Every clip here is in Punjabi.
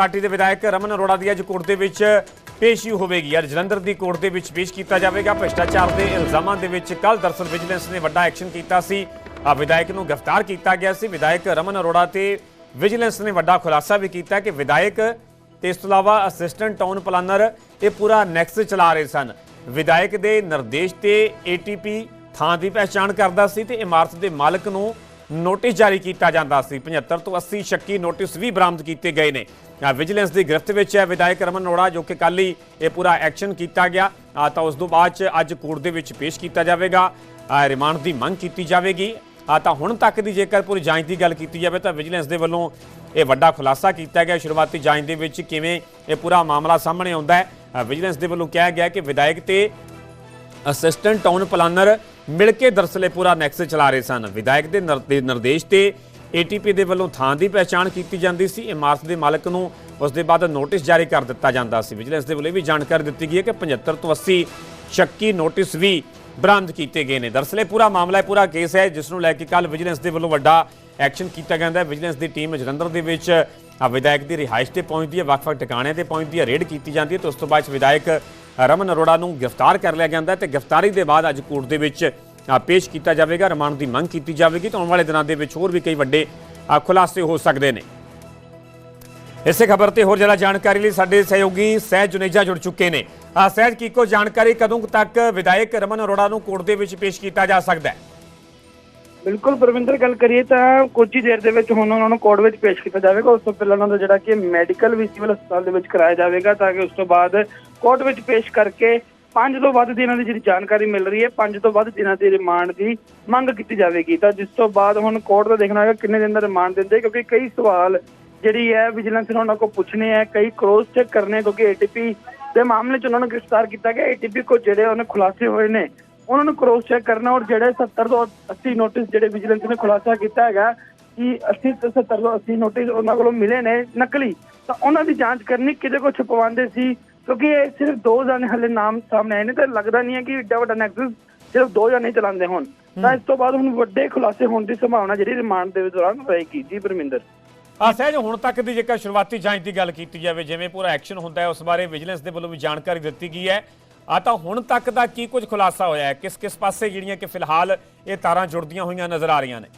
ਪਾਰਟੀ ਦੇ ਵਿਧਾਇਕ ਰਮਨ ਅਰੋੜਾ ਦੀ ਅੱਜ ਕੋਰਟ ਦੇ ਵਿੱਚ ਪੇਸ਼ੀ ਹੋਵੇਗੀ। ਅੱਜ ਜਲੰਧਰ ਦੀ ਕੋਰਟ ਦੇ ਵਿੱਚ ਪੇਸ਼ ਕੀਤਾ ਜਾਵੇਗਾ। ਭ੍ਰਿਸ਼ਟਾਚਾਰ ਦੇ ਇਲਜ਼ਾਮਾਂ ਦੇ ਵਿੱਚ ਕੱਲ ਦਰਸਲ ਵਿਜੀਲੈਂਸ ਨੇ ਵੱਡਾ ਐਕਸ਼ਨ ਕੀਤਾ ਸੀ। ਆ ਵਿਧਾਇਕ ਨੂੰ ਗ੍ਰਿਫਤਾਰ ਕੀਤਾ ਗਿਆ ਸੀ। ਵਿਧਾਇਕ ਰਮਨ ਅਰੋੜਾ ਤੇ ਵਿਜੀਲੈਂਸ ਨੇ ਵੱਡਾ ਖੁਲਾਸਾ ਵੀ ਕੀਤਾ ਕਿ ਵਿਧਾਇਕ ਤੇ ਇਸ ਤੋਂ ਇਲਾਵਾ ਅਸਿਸਟੈਂਟ ਟਾਊਨ ਪਲਾਨਰ ਇਹ ਪੂਰਾ ਨੈਕਸ ਚਲਾ ਰਹੇ ਸਨ। ਵਿਧਾਇਕ ਦੇ ਨਿਰਦੇਸ਼ ਤੇ ਏਟੀਪੀ ਥਾਂ ਦੀ ਪਹਿਚਾਣ ਕਰਦਾ ਸੀ ਤੇ ਇਮਾਰਤ ਦੇ ਮਾਲਕ ਨੂੰ ਨੋਟਿਸ ਜਾਰੀ ਕੀਤਾ ਜਾਂਦਾ ਸੀ। 75 ਤੋਂ 80 ਸ਼ੱਕੀ ਨੋਟਿਸ ਵੀ ਬਰਾਮਦ ਕੀਤੇ ਗਏ ਨੇ। ਵਿਜੀਲੈਂਸ ਦੀ ਗ੍ਰਿਫਤ ਵਿੱਚ ਹੈ, ਵਿਧਾਇਕ ਰਮਨ ਅਰੋੜਾ, ਜੋ ਕਿ ਕੱਲ ਹੀ ਇਹ ਪੂਰਾ ਐਕਸ਼ਨ ਕੀਤਾ ਗਿਆ। ਤਾਂ ਉਸ ਤੋਂ ਬਾਅਦ ਚ ਅੱਜ ਕੋਰਟ ਦੇ ਵਿੱਚ ਪੇਸ਼ ਕੀਤਾ ਜਾਵੇਗਾ। ਰਿਮਾਂਡ ਦੀ ਮੰਗ ਕੀਤੀ ਜਾਵੇਗੀ। ਤਾਂ ਹੁਣ ਤੱਕ ਦੀ ਜੇਕਰ ਪੂਰੀ ਜਾਂਚ ਦੀ ਗੱਲ ਕੀਤੀ ਜਾਵੇ ਤਾਂ ਵਿਜੀਲੈਂਸ ਦੇ ਵੱਲੋਂ ਇਹ ਵੱਡਾ ਖੁਲਾਸਾ ਕੀਤਾ ਗਿਆ। ਸ਼ੁਰੂਆਤੀ ਜਾਂਚ ਦੇ ਵਿੱਚ ਕਿਵੇਂ ਇਹ ਪੂਰਾ ਮਾਮਲਾ ਸਾਹਮਣੇ ਆਉਂਦਾ ਹੈ। ਵਿਜੀਲੈਂਸ ਦੇ ਵੱਲੋਂ ਕਿਹਾ ਗਿਆ ਕਿ ਵਿਧਾਇਕ ਤੇ ਅਸਿਸਟੈਂਟ ਟਾਊਨ ਪਲਾਨਰ ਮਿਲ ਕੇ ਦਰਸਲੇਪੁਰਾ ਨੈਕਸ ਚਲਾ ਰਹੇ ਸਨ। ਵਿਧਾਇਕ ਦੇ ਨਿਰ- ਨਿਰਦੇਸ਼ ਤੇ ਏਟੀਪੀ ਦੇ ਵੱਲੋਂ ਥਾਂ ਦੀ ਪਹਿਚਾਣ ਕੀਤੀ ਜਾਂਦੀ ਸੀ। ਇਮਾਰਤ ਦੇ ਮਾਲਕ ਨੂੰ ਉਸ ਦੇ ਬਾਅਦ ਨੋਟਿਸ ਜਾਰੀ ਕਰ ਦਿੱਤਾ ਜਾਂਦਾ ਸੀ। ਵਿਜੀਲੈਂਸ ਦੇ ਵੱਲੋਂ ਇਹ ਵੀ ਜਾਣਕਾਰੀ ਦਿੱਤੀ ਗਈ ਹੈ ਕਿ 75 ਤੋਂ 80 ਸ਼ੱਕੀ ਨੋਟਿਸ ਵੀ ਬਰਾਮਦ ਕੀਤੇ ਗਏ ਨੇ। ਦਰਸਲੇ ਪੂਰਾ ਮਾਮਲਾ ਪੂਰਾ ਕੇਸ ਹੈ, ਜਿਸ ਨੂੰ ਲੈ ਕੇ ਕੱਲ ਵਿਜੀਲੈਂਸ ਦੇ ਵੱਲੋਂ ਵੱਡਾ ਐਕਸ਼ਨ ਕੀਤਾ ਜਾਂਦਾ ਹੈ। ਵਿਜੀਲੈਂਸ ਦੀ ਟੀਮ ਜਲੰਧਰ ਦੇ ਵਿੱਚ ਵਿਧਾਇਕ ਦੀ ਰਿਹਾਇਸ਼ ਤੇ ਪਹੁੰਚਦੀ ਹੈ, ਵੱਖ-ਵੱਖ ਟਿਕਾਣਿਆਂ ਤੇ ਪਹੁੰਚਦੀ ਹੈ ਰੇਡ ਕੀਤੀ ਜਾਂਦੀ ਹੈ ਤੇ ਉਸ ਤੋਂ ਬਾਅਦ 'ਚ ਵਿਧਾਇਕ ਰਮਨ ਅਰੋੜਾ ਨੂੰ ਗ੍ਰਿਫਤਾਰ ਕਰ ਲਿਆ ਜਾਂਦਾ ਹੈ ਤੇ ਗ੍ਰਿਫਤਾਰੀ ਦੇ ਬਾਅਦ ਅੱਜ ਕੋਰਟ ਦੇ ਵਿੱਚ ਪੇਸ਼ ਕੀਤਾ ਜਾਵੇਗਾ, ਰਿਮਾਂਡ ਦੀ ਮੰਗ ਕੀਤੀ ਜਾਵੇਗੀ ਤਾਂ ਆਉਣ ਵਾਲੇ ਦਿਨਾਂ ਦੇ ਵਿੱਚ ਹੋਰ ਵੀ ਕਈ ਵੱਡੇ ਖੁਲਾਸੇ ਹੋ ਸਕਦੇ ਨੇ। ਇਸੇ ਖਬਰ ਤੇ ਹੋਰ ਜ਼ਿਆਦਾ ਜਾਣਕਾਰੀ ਲਈ ਸਾਡੇ ਸਹਿਯੋਗੀ ਸਹਿਜ ਜੁਨੇਜਾ ਜੁੜ ਚੁੱਕੇ ਨੇ। ਸਹਿਜ, ਕੀ ਕੋ ਜਾਣਕਾਰੀ, ਕਦੋਂ ਤੱਕ ਵਿਧਾਇਕ ਰਮਨ ਅਰੋੜਾ ਨੂੰ ਕੋਰਟ ਦੇ ਵਿੱਚ ਪੇਸ਼ ਕੀਤਾ ਜਾ ਸਕਦਾ ਹੈ? ਬਿਲਕੁਲ ਪਰਵਿੰਦਰ, ਗੱਲ ਕਰੀਏ ਤਾਂ ਕੁਝ ਹੀ ਦੇਰ ਦੇ ਵਿੱਚ ਹੁਣ ਉਹਨਾਂ ਨੂੰ ਕੋਰਟ ਵਿੱਚ ਪੇਸ਼ ਕੀਤਾ ਜਾਵੇਗਾ। ਉਸ ਤੋਂ ਪਹਿਲਾਂ ਉਹਨਾਂ ਦਾ ਜਿਹੜਾ ਕਿ ਮੈਡੀਕਲ ਵੀ ਸਿਵਲ ਹਸਪਤਾਲ ਦੇ ਵਿੱਚ ਕਰਾਇਆ ਜਾਵੇਗਾ ਤਾਂ ਕਿ ਉਸ ਤੋਂ ਬਾਅਦ ਕੋਰਟ ਵਿੱਚ ਪੇਸ਼ ਕਰਕੇ ਪੰਜ ਤੋਂ ਵੱਧ ਦਿਨਾਂ ਦੀ ਜਿਹੜੀ ਜਾਣਕਾਰੀ ਮਿਲ ਰਹੀ ਹੈ, ਪੰਜ ਤੋਂ ਵੱਧ ਦਿਨਾਂ ਦੀ ਰਿਮਾਂਡ ਦੀ ਮੰਗ ਕੀਤੀ ਜਾਵੇਗੀ। ਤਾਂ ਜਿਸ ਤੋਂ ਬਾਅਦ ਹੁਣ ਕੋਰਟ ਦਾ ਦੇਖਣਾ ਹੋਵੇਗਾ ਕਿੰਨੇ ਦਿਨ ਦਾ ਰਿਮਾਂਡ ਦਿੰਦੇ, ਕਿਉਂਕਿ ਕਈ ਸਵਾਲ ਜਿਹੜੀ ਹੈ ਵਿਜੀਲੈਂਸ ਨੇ ਉਹਨਾਂ ਕੋਲ ਪੁੱਛਣੇ ਹੈ, ਕਈ ਕ੍ਰੋਸ ਚੈੱਕ ਕਰਨੇ ਕਿਉਂਕਿ ਏਟੀਪੀ ਦੇ ਮਾਮਲੇ 'ਚ ਉਹਨਾਂ ਨੂੰ ਗ੍ਰਿਫਤਾਰ ਕੀਤਾ ਗਿਆ। ਏਟੀਪੀ ਕੋ ਜਿਹੜੇ ਉਹਨੇ ਖੁਲਾਸੇ ਹੋਏ ਨੇ, ਉਹਨਾਂ ਨੂੰ ਕ੍ਰੋਸ ਚੈੱਕ ਕਰਨਾ ਔਰ ਜਿਹੜੇ 70 ਤੋਂ 80 ਨੋਟਿਸ ਜਿਹੜੇ ਵਿਜੀਲੈਂਸ ਨੇ ਖੁਲਾਸਾ ਕੀਤਾ ਹੈਗਾ, ਕਿ 80 ਤੋਂ 70 ਤੋਂ 80 ਨੋਟਿਸ ਉਹਨਾਂ ਕੋਲੋਂ ਮਿਲੇ ਨੇ ਨਕਲੀ, ਤਾਂ ਉਹਨਾਂ ਦੀ ਜਾਂਚ ਕਰਨੀ ਕਿਹਦੇ ਕੋਲ ਛੁਪਵਾਉਂਦੇ ਸੀ ਕਿਉਂਕਿ ਇਹ ਸਿਰਫ ਦੋ ਜਾਣੇ ਹਲੇ ਨਾਮ ਸਾਹਮਣੇ ਆਏ ਨੇ ਤੇ ਲੱਗਦਾ ਨਹੀਂ ਹੈ ਕਿ ਏਡਾ ਵੱਡਾ ਨੈਕਸਸ ਸਿਰਫ ਦੋ ਜਾਣੇ ਚਲਾਉਂਦੇ ਹੋਣ। ਤਾਂ ਇਸ ਤੋਂ ਬਾਅਦ ਹੁਣ ਵੱਡੇ ਖੁਲਾਸੇ ਹੋਣ ਦੀ ਸੰਭਾਵਨਾ ਜਿਹੜੀ ਰਿਮਾਂਡ ਦੇ ਦੌਰਾਨ ਰਹੇਗੀ ਜੀ ਪਰਮਿੰਦਰ। ਆ ਸਹਿਜ ਹੁਣ ਤੱਕ ਦੀ ਜੇਕਰ ਸ਼ੁਰੂਆਤੀ ਜਾਂਚ ਦੀ ਗੱਲ ਕੀਤੀ ਜਾਵੇ ਜਿਵੇਂ ਪੂਰਾ ਐਕਸ਼ਨ ਹੁੰਦਾ ਹੈ ਉਸ ਬਾਰੇ ਵਿਜੀਲੈਂਸ ਦੇ ਵੱਲੋਂ ਵੀ ਜਾਣਕਾਰੀ ਦਿੱਤੀ ਗਈ ਹੈ। ਆ ਤਾਂ ਹੁਣ ਤੱਕ ਦਾ ਕੀ ਕੁਝ ਖੁਲਾਸਾ ਹੋਇਆ ਹੈ? ਕਿਸ ਕਿਸ ਪਾਸੇ ਜਿਹੜੀਆਂ ਕਿ ਫਿਲਹਾਲ ਇਹ ਤਾਰਾਂ ਜੁੜਦੀਆਂ ਹੋਈਆਂ ਨਜ਼ਰ ਆ ਰਹੀਆਂ ਨੇ?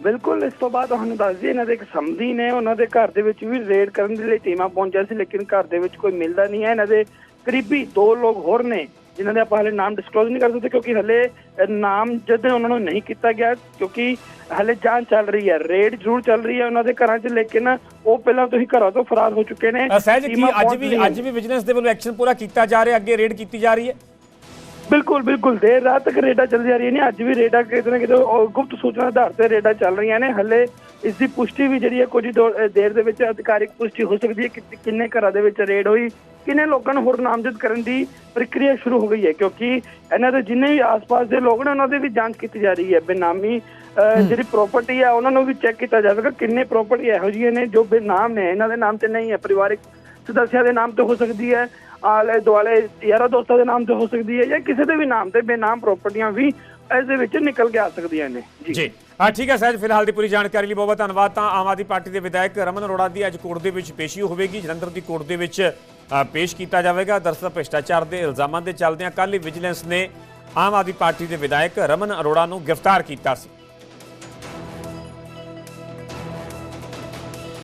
ਬਿਲਕੁਲ ਇਸ ਤੋਂ ਬਾਅਦ ਤੁਹਾਨੂੰ ਦੱਸ ਦਈਏ ਇਹਨਾਂ ਦੇ ਇੱਕ ਸਮਧੀ ਨੇ ਉਹਨਾਂ ਦੇ ਘਰ ਦੇ ਵਿੱਚ ਵੀ ਰੇਡ ਕਰਨ ਦੇ ਲਈ ਟੀਮਾਂ ਪਹੁੰਚਿਆ ਸੀ ਲੇਕਿਨ ਘਰ ਦੇ ਵਿੱਚ ਕੋਈ ਮਿਲਦਾ ਨਹੀਂ ਹੈ। ਇਹਨਾਂ ਦੇ ਕਰੀਬੀ ਦੋ ਲੋਕ ਹੋਰ ਨੇ ਜਿਨ੍ਹਾਂ ਦੇ ਆਪਾਂ ਹਲੇ ਨਾਮ ਡਿਸਕਲੋਜ਼ ਨਹੀਂ ਕਰ ਸਕਦੇ ਕਿਉਂਕਿ ਹਲੇ ਨਾਮ ਜਦ ਉਹਨਾਂ ਨੂੰ ਨਹੀਂ ਕੀਤਾ ਗਿਆ ਕਿਉਂਕਿ ਹਲੇ ਜਾਂਚ ਚੱਲ ਰਹੀ ਹੈ ਰੇਡ ਜ਼ਰੂਰ ਚੱਲ ਰਹੀ ਹੈ ਉਹਨਾਂ ਦੇ ਘਰਾਂ 'ਚ ਲੇਕਿਨ ਉਹ ਪਹਿਲਾਂ ਤੋਂ ਹੀ ਘਰਾਂ ਤੋਂ ਫਰਾਰ ਹੋ ਚੁੱਕੇ ਨੇ। ਸਹਿਜ ਕੀ ਅੱਜ ਵੀ ਅੱਜ ਵੀ ਵਿਜੀਲੈਂਸ ਦੇ ਵੱਲੋਂ ਐਕਸ਼ਨ ਪੂਰਾ ਕੀਤਾ ਜਾ ਰਿਹਾ ਅੱਗੇ ਰੇਡ ਕੀਤੀ ਜਾ ਰਹੀ ਹੈ? ਬਿਲਕੁਲ ਬਿਲਕੁਲ। ਦੇਰ ਰਾਤ ਤੱਕ ਰੇਡਾਂ ਚੱਲਦੀ ਆ ਰਹੀਆਂ ਨੇ। ਅੱਜ ਵੀ ਰੇਡਾਂ ਕਿਤੇ ਨਾ ਕਿਤੇ ਗੁਪਤ ਸੂਚਨਾ ਦੇ ਆਧਾਰ ਤੇ ਰੇਡਾਂ ਚੱਲ ਰਹੀਆਂ ਨੇ। ਹੱਲੇ ਇਸ ਦੀ ਪੁਸ਼ਟੀ ਵੀ ਜਿਹੜੀ ਹੈ ਕੁਝ ਦੌਰ- ਦੇ ਵਿੱਚ ਅਧਿਕਾਰਿਕ ਪੁਸ਼ਟੀ ਹੋ ਸਕਦੀ ਹੈ। ਕਿ ਕਿੰਨੇ ਘਰਾਂ ਦੇ ਵਿੱਚ ਰੇਡ ਹੋਈ ਕਿੰਨੇ ਲੋਕਾਂ ਨੂੰ ਹੋਰ ਨਾਮਜ਼ਦ ਕਰਨ ਦੀ ਪ੍ਰਕਿਰਿਆ ਸ਼ੁਰੂ ਹੋ ਗਈ ਹੈ। ਕਿਉਂਕਿ ਇਹਨਾਂ ਦੇ ਜਿੰਨੇ ਵੀ ਆਸ-ਪਾਸ ਦੇ ਲੋਕ ਨੇ ਉਹਨਾਂ ਦੀ ਵੀ ਜਾਂਚ ਕੀਤੀ ਜਾ ਰਹੀ ਹੈ। ਬੇਨਾਮੀ ਜਿਹੜੀ ਪ੍ਰਾਪਰਟੀ ਹੈ ਉਹਨਾਂ ਨੂੰ ਵੀ ਚੈੱਕ ਕੀਤਾ ਜਾਵੇਗਾ ਕਿੰਨੇ ਪ੍ਰਾਪਰਟੀ ਇਹੋ ਜਿਹੀਆਂ ਨੇ ਜੋ ਬੇਨਾਮ ਨੇ। ਇਹਨਾਂ ਦੇ ਨਾਮ ਤੇ ਨਹੀਂ ਹੈ। ਪਰਿਵਾਰਿਕ ਸਦੱਸਿਆਂ ਦੇ ਨਾਮ ਤੇ ਹੋ ਸਕਦੀ ਹੈ। ਆਲੇ ਦੁਆਲੇ ਯਾਰਾਂ ਦੋਸਤਾਂ ਦੇ ਨਾਮ ਤੇ ਹੋ ਸਕਦੀ ਹੈ ਜਾਂ ਕਿਸੇ ਦੇ ਵੀ ਨਾਮ ਤੇ ਬੇਨਾਮ ਪ੍ਰਾਪਰਟੀਆਂ ਵੀ ਇਸ ਦੇ ਵਿੱਚ ਨਿਕਲ ਕੇ ਆ ਸਕਦੀਆਂ ਨੇ। ਜੀ। ਆ ਠੀਕ ਹੈ ਸਹਿਜ, ਫਿਲਹਾਲ ਦੀ ਪੂਰੀ ਜਾਣਕਾਰੀ ਲਈ ਬਹੁਤ ਬਹੁਤ ਧੰਨਵਾਦ। ਤਾਂ ਆਮ ਆਦਮੀ ਪਾਰਟੀ ਦੇ ਵਿਧਾਇਕ ਰਮਨ ਅਰੋੜਾ ਦੀ ਅੱਜ ਕੋਰਟ ਦੇ ਵਿੱਚ ਪੇਸ਼ੀ ਹੋਵੇਗੀ। ਜਲੰਧਰ ਦੀ ਕੋਰਟ ਦੇ ਵਿੱਚ ਪੇਸ਼ ਕੀਤਾ ਜਾਵੇਗਾ। ਦਰਅਸਲ ਭ੍ਰਿਸ਼ਟਾਚਾਰ ਦੇ ਇਲਜ਼ਾਮਾਂ ਦੇ ਚੱਲਦਿਆਂ ਕੱਲ ਹੀ ਵਿਜੀਲੈਂਸ ਨੇ ਆਮ ਆਦਮੀ ਪਾਰਟੀ ਦੇ ਵਿਧਾਇਕ ਰਮਨ ਅਰੋੜਾ ਨੂੰ ਗ੍ਰਿਫਤਾਰ ਕੀਤਾ ਸੀ।